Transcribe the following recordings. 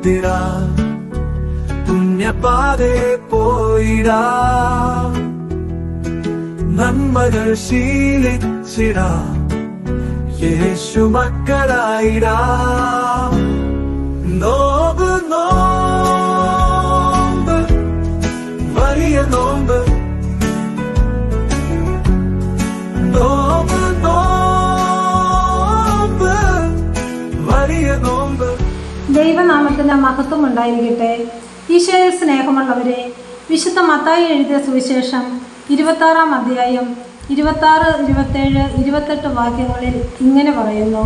വെറുത്തിടാ പുണ്യപാതെ പോയിടാ. നന്മകൾ ശീലിച്ചിടാ. യേശു മക്കളായിടാ. നോമ്പ് നോമ്പ് ദൈവനാമത്തിന് മഹത്വം ഉണ്ടായിരിക്കട്ടെ. ഈശോയിൽ സ്നേഹമുള്ളവരെ വിശുദ്ധ മത്തായി എഴുതിയ സുവിശേഷം ഇരുപത്താറാം അധ്യായം ഇരുപത്താറ് ഇരുപത്തേഴ് ഇരുപത്തെട്ട് വാക്യങ്ങളിൽ ഇങ്ങനെ പറയുന്നു.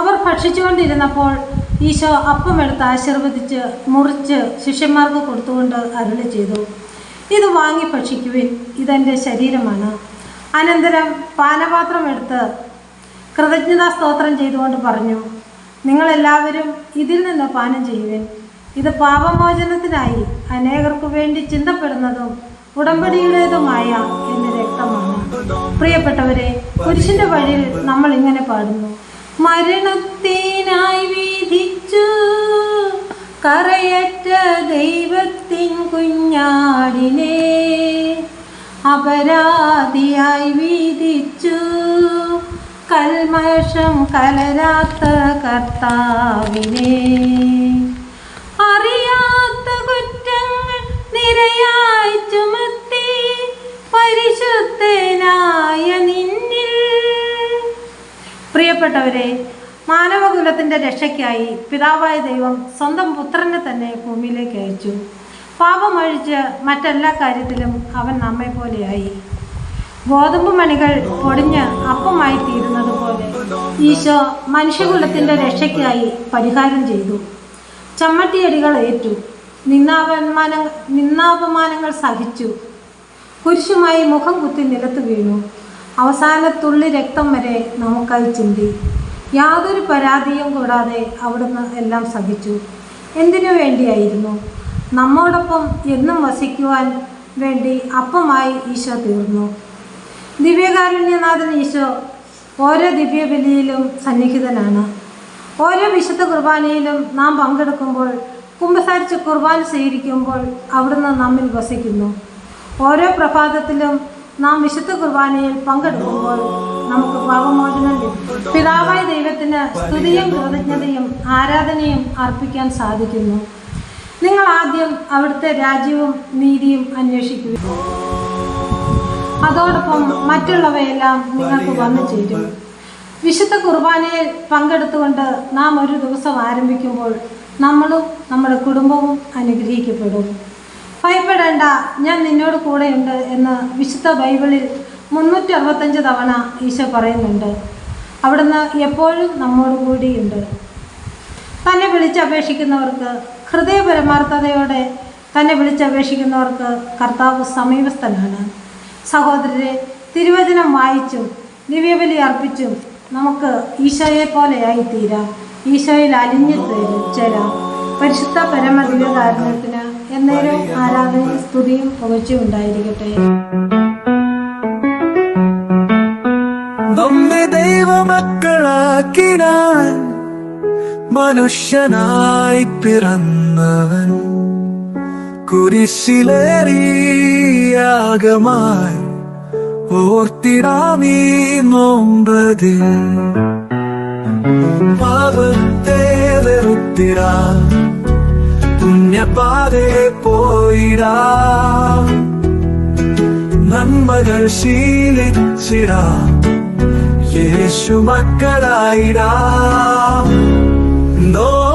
അവർ ഭക്ഷിച്ചുകൊണ്ടിരുന്നപ്പോൾ ഈശോ അപ്പമെടുത്ത് ആശീർവദിച്ച് മുറിച്ച് ശിഷ്യന്മാർക്ക് കൊടുത്തുകൊണ്ട് അരുളി ചെയ്തു. ഇത് വാങ്ങി ഭക്ഷിക്കുവിൻ ഇതെന്റെ ശരീരമാണ്. അനന്തരം പാനപാത്രം എടുത്ത് കൃതജ്ഞതാ സ്തോത്രം ചെയ്തുകൊണ്ട് പറഞ്ഞു നിങ്ങളെല്ലാവരും ഇതിൽ നിന്ന് പാനം ചെയ്യുവിൻ. ഇത് പാപമോചനത്തിനായി അനേകർക്കു വേണ്ടി ചിന്തപ്പെടുന്നതും ഉടമ്പടിയുടേതുമായ എന്റെ രക്തമാണ് പ്രിയപ്പെട്ടവരെ പുരുഷന്റെ വഴിയിൽ നമ്മൾ ഇങ്ങനെ പാടുന്നു. മരണത്തിനായി വീതിച്ചു കറയറ്റ ദൈവത്തിൻ കുഞ്ഞാടിനെ അപരാധിയായി വിധിച്ചു. കൽമഷം കലരാത്ത കർത്താവിനെ. അറിയാത്ത കുറ്റങ്ങൾ നിരയായി ചുമത്തി പരിശുദ്ധനായ നിന്നിൽ. പ്രിയപ്പെട്ടവരെ മാനവകുലത്തിന്റെ രക്ഷയ്ക്കായി പിതാവായ ദൈവം സ്വന്തം പുത്രനെ തന്നെ ഭൂമിയിലേക്ക് അയച്ചു. പാപമൊഴിച്ച് മറ്റെല്ലാ കാര്യത്തിലും അവൻ നമ്മെ പോലെയായി ഗോതമ്പ് മണികൾ പൊടിഞ്ഞ് അപ്പമായി തീരുന്നത് പോലെ ഈശോ മനുഷ്യകുലത്തിന്റെ രക്ഷയ്ക്കായി പരിഹാരം ചെയ്തു. ചമ്മട്ടിയടികൾ ഏറ്റു. നിന്നാപമാന നിന്നാപമാനങ്ങൾ സഹിച്ചു. കുരിശുമായി മുഖം കുത്തി നിലത്ത് വീണു. അവസാന തുള്ളി രക്തം വരെ നമുക്കായി ചിന്തി. യാതൊരു പരാതിയും കൂടാതെ അവിടുന്ന് എല്ലാം സഹിച്ചു. എന്തിനു വേണ്ടിയായിരുന്നു? നമ്മോടൊപ്പം എന്നും വസിക്കുവാൻ വേണ്ടി അപ്പമായി ഈശോ തീർന്നു. ദിവ്യകാരുണ്യനാഥൻ ഈശോ ഓരോ ദിവ്യബലിയിലും സന്നിഹിതനാണ്. ഓരോ വിശുദ്ധ കുർബാനയിലും നാം പങ്കെടുക്കുമ്പോൾ കുമ്പസാരിച്ച് കുർബാന സ്വീകരിക്കുമ്പോൾ അവിടുന്ന് നമ്മിൽ വസിക്കുന്നു. ഓരോ പ്രഭാതത്തിലും നാം വിശുദ്ധ കുർബാനയിൽ പങ്കെടുക്കുമ്പോൾ നമുക്ക് പാപമോചനം ലഭിക്കും. പിതാവായ ദൈവത്തിന് സ്തുതിയും കൃതജ്ഞതയും ആരാധനയും അർപ്പിക്കാൻ സാധിക്കുന്നു. നിങ്ങൾ ആദ്യം അവിടുത്തെ രാജ്യവും നീതിയും അന്വേഷിക്കുക. അതോടൊപ്പം മറ്റുള്ളവയെല്ലാം നിങ്ങൾക്ക് വന്നു ചേരും. വിശുദ്ധ കുർബാനയിൽ പങ്കെടുത്തുകൊണ്ട് നാം ഒരു ദിവസം ആരംഭിക്കുമ്പോൾ നമ്മളും നമ്മുടെ കുടുംബവും അനുഗ്രഹിക്കപ്പെടും. ഭയപ്പെടേണ്ട ഞാൻ നിന്നോട് കൂടെയുണ്ട് എന്ന് വിശുദ്ധ ബൈബിളിൽ മുന്നൂറ്റി അറുപത്തഞ്ച് തവണ ഈശോ പറയുന്നുണ്ട്. അവിടുന്ന് എപ്പോഴും നമ്മോട് കൂടിയുണ്ട്. തന്നെ വിളിച്ചപേക്ഷിക്കുന്നവർക്ക് ഹൃദയപരമാർത്ഥതയോടെ തന്നെ വിളിച്ചപേക്ഷിക്കുന്നവർക്ക് കർത്താവ് സമീപസ്ഥനാണ്. സഹോദരരെ തിരുവചനം വായിച്ചും ദിവ്യബലി അർപ്പിച്ചും നമുക്ക് ഈശോയെ പോലെയായി തീരാം ഈശോയിൽ അലിഞ്ഞു ചേരാം പരിശുദ്ധ പരമ ദിവ്യകാരണത്തിന് എന്നേരം ആരാധന സ്തുതിയും പുകഴ്ചയും ഉണ്ടായിരിക്കട്ടെ. നമ്മെ മനുഷ്യനായി പിറന്നവൻ. കുരിശിലേറിയാകമായി ഓർത്തിടാമീ നോമ്പതിൽ. പാപത്തെ പുണ്യപാതെ പോയിടാ. നന്മകൾ ശീലിച്ചിടാ യേശു മക്കളായിടാ. നോ